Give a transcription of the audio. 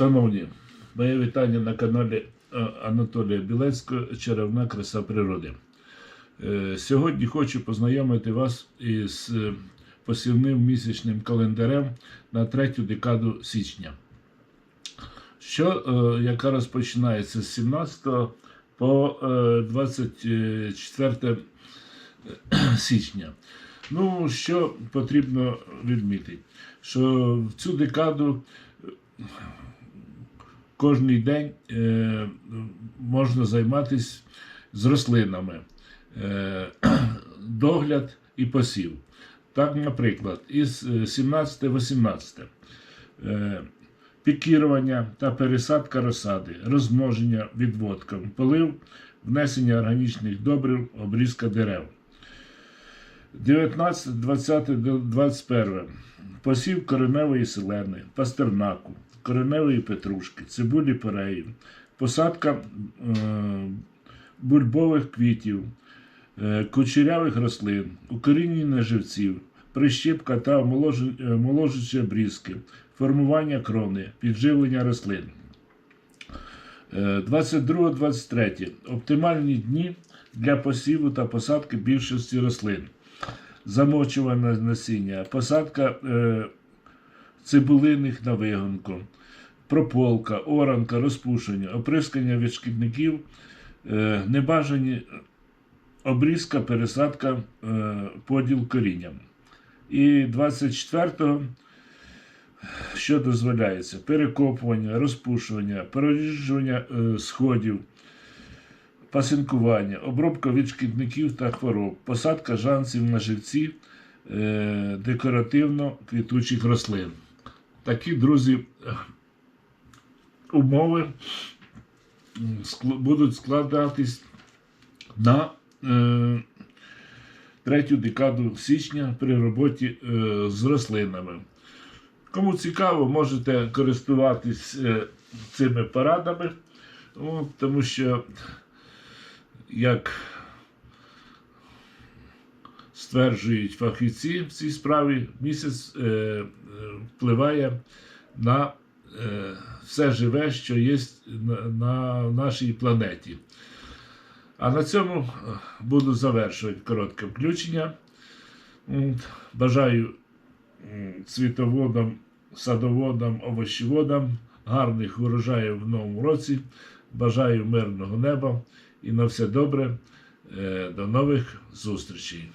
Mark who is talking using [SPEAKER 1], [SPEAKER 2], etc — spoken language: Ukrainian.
[SPEAKER 1] Шановні, моє вітання на каналі е, Анатолія Білецького Чарівна краса природи. Е, Сьогодні хочу познайомити вас із е, посівним місячним календарем на третю декаду січня, що, яка розпочинається з 17 по е, 24 січня. Ну, що потрібно відмітити, що в цю декаду кожний день е, можна займатися з рослинами, е, догляд і посів. Так, наприклад, із 17-18 е, пікірування та пересадка розсади, розмноження відводком, полив, внесення органічних добрив, обрізка дерев. 19, 20, 21. Посів кореневої селени, пастернаку, кореневої петрушки, цибулі переїв, посадка е, бульбових квітів, е, кучерявих рослин, укорінення живців, прищепка та омоложу- е, омоложуючі обрізки, формування крони, підживлення рослин. 22-23. Оптимальні дні для посіву та посадки більшості рослин. Замочуване насіння, посадка е, цибулиних на вигонку, прополка, оранка, розпушення, оприскання від шкідників, е, небажані обрізка, пересадка, е, поділ корінням. І 24-го що дозволяється? Перекопування, розпушування, проріджування е, сходів, пасинкування, обробка від шкідників та хвороб, посадка жанців на живці е, декоративно-квітучих рослин. Такі, друзі, умови будуть складатись на е, третю декаду січня при роботі е, з рослинами. Кому цікаво, можете користуватись е, цими порадами, ну, тому що, як стверджують фахівці в цій справі, місяць е, е, впливає на е, все живе, що є на, на нашій планеті. А на цьому е, буду завершувати коротке включення. Бажаю цвітоводам, садоводам, овощеводам, гарних урожаїв в новому році. Бажаю мирного неба і на все добре. Е, До нових зустрічей.